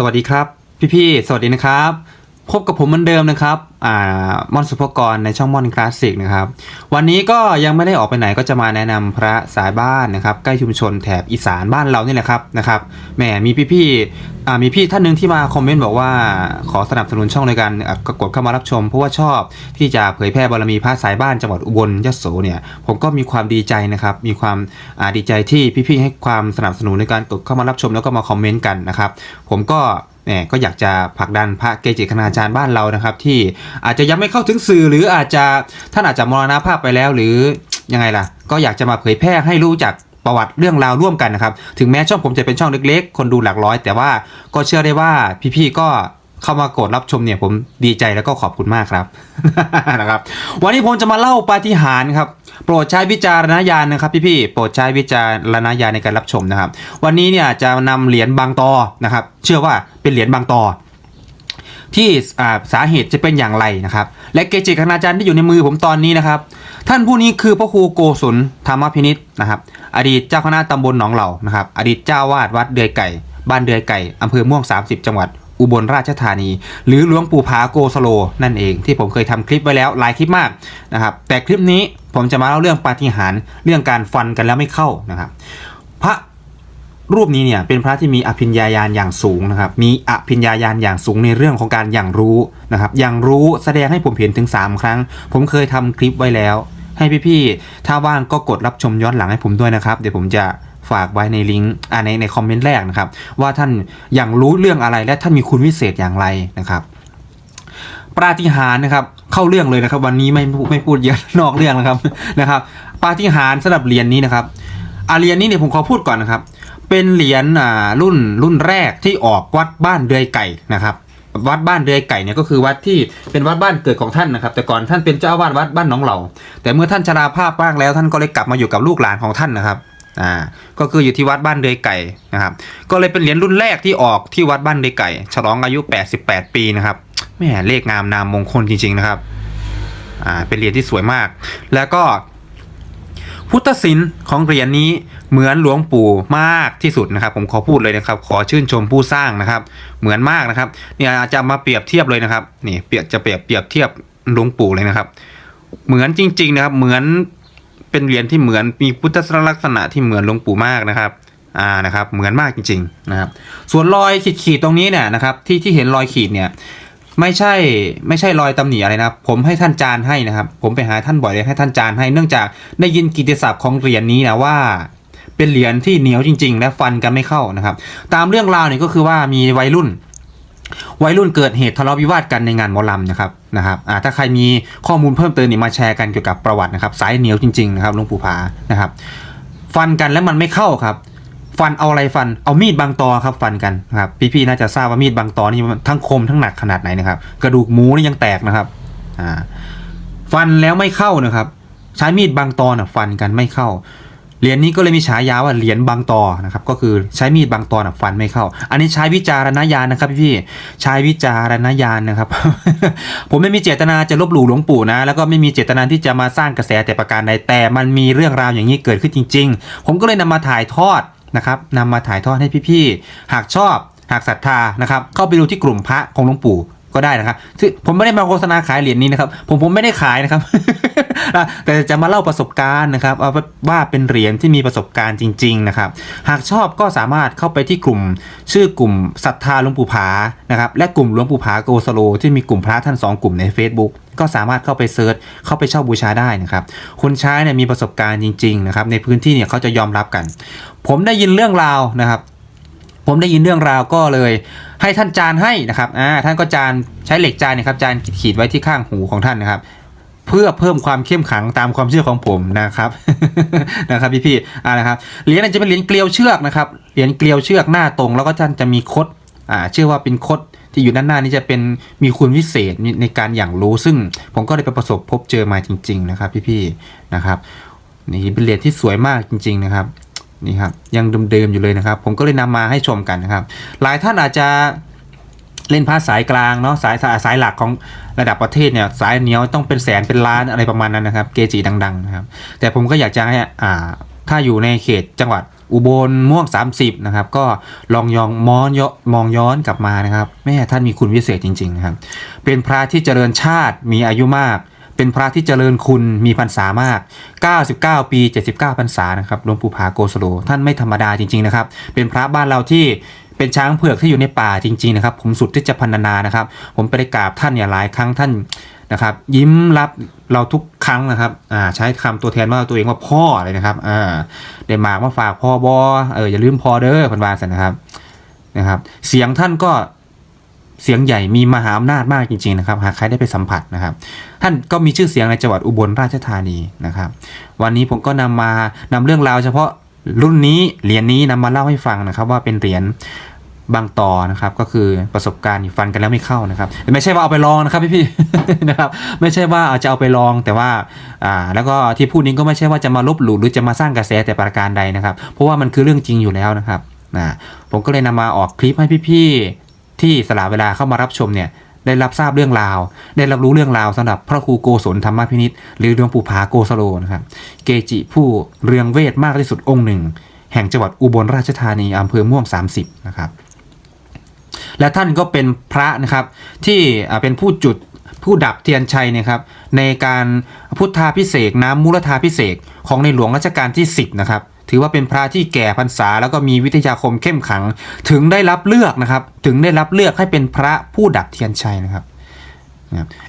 สวัสดีครับ พี่ๆ สวัสดีนะครับ พบกับผมเหมือนเดิมนะครับ อ่ามอนสุภกรในช่องมอนคลาสสิกนะครับ วันนี้ก็ยังไม่ได้ออกไปไหนก็จะมาแนะนำพระสายบ้านนะครับ ใกล้ชุมชนแถบอีสานบ้านเรานี่แหละครับนะครับ แหม มีพี่ๆอ่า มีพี่ท่านหนึ่งที่มาคอมเมนต์บอกว่าขอสนับสนุนช่องในการอะก็กดเข้ามารับชม เพราะว่าชอบที่จะเผยแพร่บารมีพระสายบ้านจังหวัดอุบลยโสเนี่ย ผมก็มีความดีใจนะครับ มีความอ่าดีใจที่พี่ๆให้ความสนับสนุนในการกดเข้ามารับชมแล้วก็มาคอมเมนต์กันนะครับ ผมก็ เนี่ยก็อยากจะผลักดันพระเกจิคณาจารย์บ้านเรานะครับ ที่อาจจะยังไม่เข้าถึงสื่อหรืออาจจะท่านอาจจะมรณภาพไปแล้วหรือยังไงล่ะ ก็อยากจะมาเผยแพร่ให้รู้จักประวัติเรื่องราวร่วมกันนะครับ ถึงแม้ช่องผมจะเป็นช่องเล็กๆ คนดูหลักร้อย แต่ว่าก็เชื่อได้ว่าพี่ๆก็ เข้ามากดรับชมเนี่ยผมดีใจแล้วก็ขอบคุณมากครับนะครับ วันนี้ผมจะมาเล่าปาฏิหาริย์ครับ โปรดใช้วิจารณญาณนะครับพี่ๆโปรดใช้วิจารณญาณในการรับชมนะครับ วันนี้เนี่ยจะนำเหรียญบางตอนะครับ เชื่อว่าเป็นเหรียญบางตอที่อ่าสาเหตุจะเป็นอย่างไรนะครับ และเกจิคณาจารย์ที่อยู่ในมือผมตอนนี้นะครับ ท่านผู้นี้คือพระครูโกศลธรรมพินิษนะครับ อดีตเจ้าคณะตำบลหนองเหล่านะครับ อดีตเจ้าวาดวัดเดือยไก่ บ้านเดือยไก่อำเภอม่วง 30 จังหวัด อุบลราชธานี หรือหลวงปู่ผาโกสโล นั่นเองที่ผมเคยทำคลิปไว้แล้วหลายคลิปมากนะครับแต่คลิปนี้ผมจะมาเล่าเรื่องปาฏิหาริย์เรื่องการฟันกันแล้วไม่เข้านะครับพระรูปนี้เนี่ยเป็นพระที่มีอภิญญาญาณอย่างสูงนะครับ มีอภิญญาญาณอย่างสูงในเรื่องของการอย่างรู้นะครับ อย่างรู้แสดงให้ผมเห็นถึง 3 ครั้ง ผมเคยทำคลิปไว้แล้ว ให้พี่ๆ ถ้าว่างก็กดรับชมย้อนหลังให้ผมด้วยนะครับ เดี๋ยวผมจะ ฝากไว้ในลิงก์อ่าในในคอมเมนต์แรกนะครับ ว่าท่านอย่างรู้เรื่องอะไรและท่านมีคุณวิเศษอย่างไรนะครับปาฏิหาริย์นะครับ เข้าเรื่องเลยนะครับ วันนี้ไม่ไม่พูดเยอะนอกเรื่องนะครับนะครับปาฏิหาริย์สำหรับเหรียญนี้นะครับอาเหรียญนี้เนี่ยผมขอพูดก่อนนะครับ เป็นเหรียญอ่ารุ่นรุ่นแรกที่ออกวัดบ้านเดือยไก่นะครับ วัดบ้านเดือยไก่เนี่ยก็คือวัดที่เป็นวัดบ้านเกิดของท่านนะครับ แต่ก่อนท่านเป็นเจ้าอาวาสวัดบ้านหนองเหล่าแต่เมื่อท่านชราภาพบ้างแล้วท่านก็เลยกลับมาอยู่กับลูกหลานของท่านนะครับ อ่าก็คืออยู่ที่วัดบ้านเดือยไก่นะครับ ก็เลยเป็นเหรียญรุ่นแรกที่ออกที่วัดบ้านเดือยไก่ ฉลองอายุ 88 ปีนะครับแม่เลขงามนามมงคลจริง ๆนะครับอ่าเป็นเหรียญที่สวยมาก แล้วก็พุทธศิลป์ของเหรียญนี้เหมือนหลวงปู่มากที่สุดนะครับ ผมขอพูดเลยนะครับ ขอชื่นชมผู้สร้างนะครับ เหมือนมากนะครับเนี่ยอาจจะมาเปรียบเทียบเลยนะครับนี่เปรียบจะเปรียบเปรียบเทียบหลวงปู่เลยนะครับ เหมือนจริง ๆ นะครับ เหมือน เป็นเหรียญที่เหมือนมีพุทธลักษณะที่เหมือนหลวงปู่มากนะครับอ่านะครับเหมือนมากจริงๆนะครับส่วนรอยขีดๆตรงนี้เนี่ยนะครับที่ที่เห็นรอยขีดเนี่ยไม่ใช่ไม่ใช่รอยตำหนิอะไรนะครับ ผมให้ท่านจานให้นะครับ ผมไปหาท่านบ่อยเลยให้ท่านจานให้เนื่องจากได้ยินกิติศัพท์ของเหรียญนี้นะว่าเป็นเหรียญที่เหนียวจริง ๆ และฟันกันไม่เข้านะครับ ตามเรื่องราวเนี่ยก็คือว่ามีวัยรุ่น วัยรุ่นเกิดเหตุทะเลาะวิวาทกันในงานหมอลำนะครับนะครับอ่าถ้าใครมีข้อมูลเพิ่มเติมนี่มาแชร์กันเกี่ยวกับประวัตินะครับ สายเหนียวจริงๆนะครับลวงปู่ผานะครับ ฟันกันแล้วมันไม่เข้าครับ ฟันเอาอะไรฟันเอามีดบางตอครับฟันกันนะครับพี่ๆน่าจะทราบว่ามีดบางตอนี่ทั้งคมทั้งหนักขนาดไหนนะครับ กระดูกหมูนี่ยังแตกนะครับอ่าฟันแล้วไม่เข้านะครับ ใช้มีดบางตอนฟันกันไม่เข้า เหรียญนี้ก็เลยมีฉายาว่าเหรียญบางตอนะครับก็คือใช้มีดบางตอนะฟันไม่เข้า อันนี้ใช้วิจารณญาณนะครับพี่ๆใช้วิจารณญาณนะครับ ผมไม่มีเจตนาจะลบหลู่หลวงปู่นะ แล้วก็ไม่มีเจตนาที่จะมาสร้างกระแสแต่ประการใดแต่มันมีเรื่องราวอย่างนี้เกิดขึ้นจริง ๆ ผมก็เลยนำมาถ่ายทอดนะครับนำมาถ่ายทอดให้พี่ๆหากชอบหากศรัทธานะครับเข้าไปดูที่กลุ่มพระของหลวงปู่ ก็ได้นะครับซึ่งผมไม่ได้มาโฆษณาขายเหรียญนี้นะครับ ผมผมไม่ได้ขายนะครับ แต่จะมาเล่าประสบการณ์นะครับเอาว่าเป็นเหรียญที่มีประสบการณ์จริง ๆ นะครับ หากชอบก็สามารถเข้าไปที่กลุ่ม ชื่อกลุ่มศรัทธาหลวงปู่ผานะครับ และกลุ่มหลวงปู่ผาโกสโล ที่มีกลุ่มพระท่านสองกลุ่มใน Facebook ก็สามารถเข้าไปเซิร์ชเข้าไปเช่าบูชาได้นะครับ คนใช้เนี่ยมีประสบการณ์จริง ๆ นะครับ ในพื้นที่เนี่ยเขาจะยอมรับกัน ผมได้ยินเรื่องราวนะครับ ผมได้ยินเรื่องราวก็เลย ให้ท่านจานให้นะครับอ่าท่านก็จานใช้เหล็กจานนยครับจานขีดไว้ที่ข้างหูของท่านนะครับเพื่อเพิ่มความเข้มขังตามความเชื่อของผมนะครับนะครับพี่ๆอ่านะครับเหรียญจะเป็นเหรียญเกลียวเชือกนะครับเหรียญเกลียวเชือกหน้าตรง แล้วก็ท่านจะมีคดอ่าเชื่อว่าเป็นคดที่อยู่ด้านหน้านี้จะเป็นมีคุณวิเศษในการอย่างรู้ ซึ่งผมก็ได้ไปประสบพบเจอมาจริง ๆ นะครับ พี่ๆนะครับนี่เป็นเหรียญที่สวยมากจริง ๆ นะครับ นี่ครับยังเดิมๆอยู่เลยนะครับ ผมก็เลยนำมาให้ชมกันนะครับ หลายท่านอาจจะเล่นพาสายกลางเนาะสายสายสายหลักของระดับประเทศเนี่ยสายเหนียวต้องเป็นแสนเป็นล้านอะไรประมาณนั้นนะครับ เกจิดังๆนะครับ แต่ผมก็อยากจะให้อ่าถ้าอยู่ในเขตจังหวัดอุบลม่วง 30 นะครับ ก็ลองยองมอนยมองย้อนกลับมานะครับ แม่ท่านมีคุณวิเศษจริง ๆ นะครับ เป็นพระที่เจริญชาติมีอายุมาก เป็นพระที่เจริญคุณมีพรรษามาก 99 ปี 79 พรรษานะครับหลวงปู่ผาโกสโลท่านไม่ธรรมดาจริง ๆ นะครับ เป็นพระบ้านเราที่เป็นช้างเผือกที่อยู่ในป่าจริง ๆ นะครับ ผมสุดที่จะพันนานะครับ ผมไปได้กราบท่านเนี่ยหลายครั้งท่านนะครับ ยิ้มรับเราทุกครั้งนะครับอ่าใช้คำตัวแทนว่าตัวเองว่าพ่อเลยนะครับอ่าได้มากมาฝากพ่อบอเอออย่าลืมพ่อเด้อพันวาสันนะครับนะครับ เสียงท่านก็ เสียงใหญ่มีมหาอำนาจมากจริงๆนะครับหากใครได้ไปสัมผัสนะครับ ท่านก็มีชื่อเสียงในจังหวัดอุบลราชธานีนะครับ วันนี้ผมก็นำมานำเรื่องราวเฉพาะรุ่นนี้เหรียญนี้นำมาเล่าให้ฟังนะครับ ว่าเป็นเหรียญบางต่อนะครับก็คือประสบการณ์ฟันกันแล้วไม่เข้านะครับไม่ใช่ว่าเอาไปลองนะครับพี่ๆนะครับไม่ใช่ว่าอาจะเอาไปลองแต่ว่าอ่าแล้วก็ที่พูดนี้ก็ไม่ใช่ว่าจะมาลบหลู่หรือจะมาสร้างกระแสแต่ประการใดนะครับ เพราะว่ามันคือเรื่องจริงอยู่แล้วนะครับนะผมก็เลยนำมาออกคลิปให้พี่ๆ ที่สละเวลาเข้ามารับชมเนี่ยได้รับทราบเรื่องราว ได้รับรู้เรื่องราวสำหรับพระครูโกศลธรรมพินิษหรือหลวงปู่ผาโกสโลนะครับ เกจิผู้เรืองเวทมากที่สุดองค์หนึ่ง แห่งจังหวัดอุบลราชธานีอำเภอม่วง 30 นะครับ และท่านก็เป็นพระนะครับที่เป็นผู้จุดผู้ดับเทียนชัยเนะครับในการพุทธาพิเศษน้ำมูลธาพิเศษของในหลวงรัชกาลที่ 10 นะครับ ถือว่าเป็นพระที่แก่พรรษา แล้วก็มีวิทยาคมเข้มขัง ถึงได้รับเลือกนะครับ ถึงได้รับเลือกให้เป็นพระผู้ดับเทียนชัยนะครับ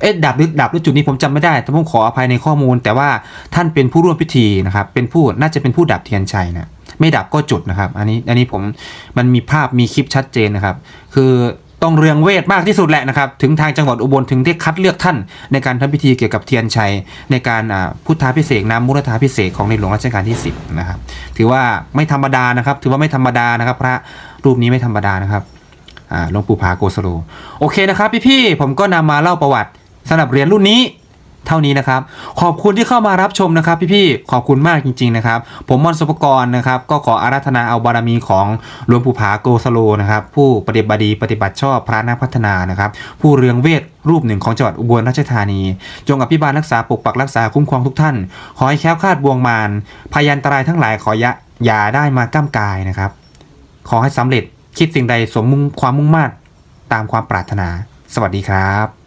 เอ๊ะดับหรือดับหรือจุดนี้ผมจำไม่ได้แต่ผมขออภัยในข้อมูล แต่ว่าท่านเป็นผู้ร่วมพิธีนะครับ เป็นผู้น่าจะเป็นผู้ดับเทียนชัยนะไม่ดับก็จุดนะครับ อันนี้อันนี้ผมมันมีภาพมีคลิปชัดเจนนะครับ คือ ต้องเรืองเวทมากที่สุดแหละนะครับ ถึงทางจังหวัดอุบลถึงได้คัดเลือกท่าน ในการทำพิธีเกี่ยวกับเทียนชัย ในการพุทธาพิเศษน้ำมุรธาพิเศษของในหลวงรัชกาลที่ 10 นะครับ ถือว่าไม่ธรรมดานะครับ ถือว่าไม่ธรรมดานะครับ พระรูปนี้ไม่ธรรมดานะครับหลวงปู่ผาโกสโลโอเคนะครับพี่ๆผมก็นำมาเล่าประวัติสำหรับเหรียญรุ่นนี้ เท่านี้นะครับ ขอบคุณที่เข้ามารับชมนะครับ พี่ๆขอบคุณมากจริง ๆ นะครับ ผมมอนสุปกรณ์นะครับ ก็ขออาราธนาเอาบารมีของหลวงปู่ผาโกสโลนะครับ ผู้ปฏิบัติดีปฏิบัติชอบพระนักพัฒนานะครับ ผู้เรืองเวทรูปหนึ่งของจังหวัดอุบลราชธานี จงอภิบาลรักษาปกปักรักษาคุ้มครองทุกท่าน ขอให้แคล้วคลาดบวงมารพยันตรายทั้งหลายขอยะอย่าได้มาก้ามกายนะครับ ขอให้สำเร็จคิดสิ่งใดสมมุ่งความมุ่งมา่ตามความปรารถนา สวัสดีครับ